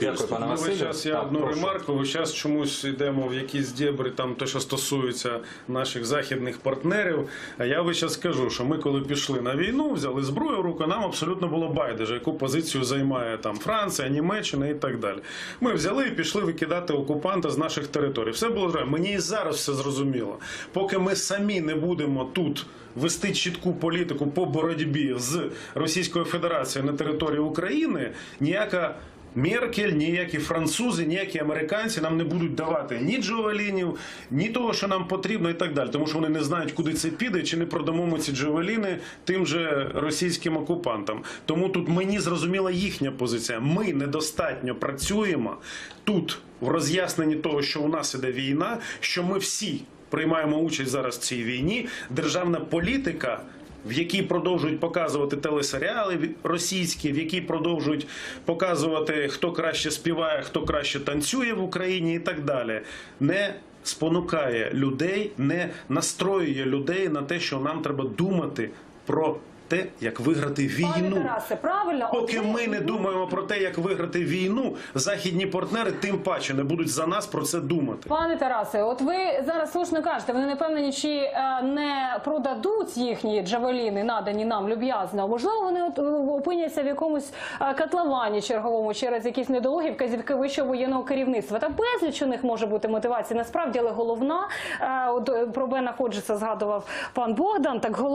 Дякую, пане Ну, Василю. час я Так, одну прошу. ремарку. Весь час чомусь йдемо в якісь дєбри, там те, що стосується наших західних партнерів. А я весь час скажу, що ми, коли пішли на війну, взяли зброю в руку, нам абсолютно було байдуже, яку позицію займає там Франція, Німеччина і так далі. Ми взяли і пішли викидати окупанта з наших територій. Все було зрозуміло. Мені і зараз все зрозуміло. Поки ми самі не будемо тут. Вести чітку політику по боротьбі з Російською Федерацією на території України, ніяка Меркель, ніякі французи, ніякі американці нам не будуть давати ні джавелінів, ні того, що нам потрібно, і так далі. Тому що вони не знають, куди це піде, чи не продамо ми ці джавеліни тим же російським окупантам. Тому тут мені зрозуміла їхня позиція. Ми недостатньо працюємо тут в роз'ясненні того, що у нас іде війна, що ми всі приймаємо участь зараз в цій війні. Державна політика в якій продовжують показувати телесеріали російські, в якій продовжують показувати, хто краще співає, хто краще танцює в Україні і так далі, не спонукає людей, не настроює людей на те, що нам треба думати про те, як виграти війну. Тарасе, правильно. Поки ми не думаємо про те, як виграти війну, західні партнери тим паче не будуть за нас про це думати. Пане Тарасе, от ви зараз слушно кажете, вони не певні, чи е, не продадуть їхні джавеліни, надані нам люб'язно. Можливо, вони от, е, опиняться в якомусь е, котловані черговому через якісь недолугі вказівки вищого воєнного керівництва. Та безліч у них може бути мотивація. Насправді, але головна е, от, про Бена Ходжеса згадував пан Богдан. Так головна.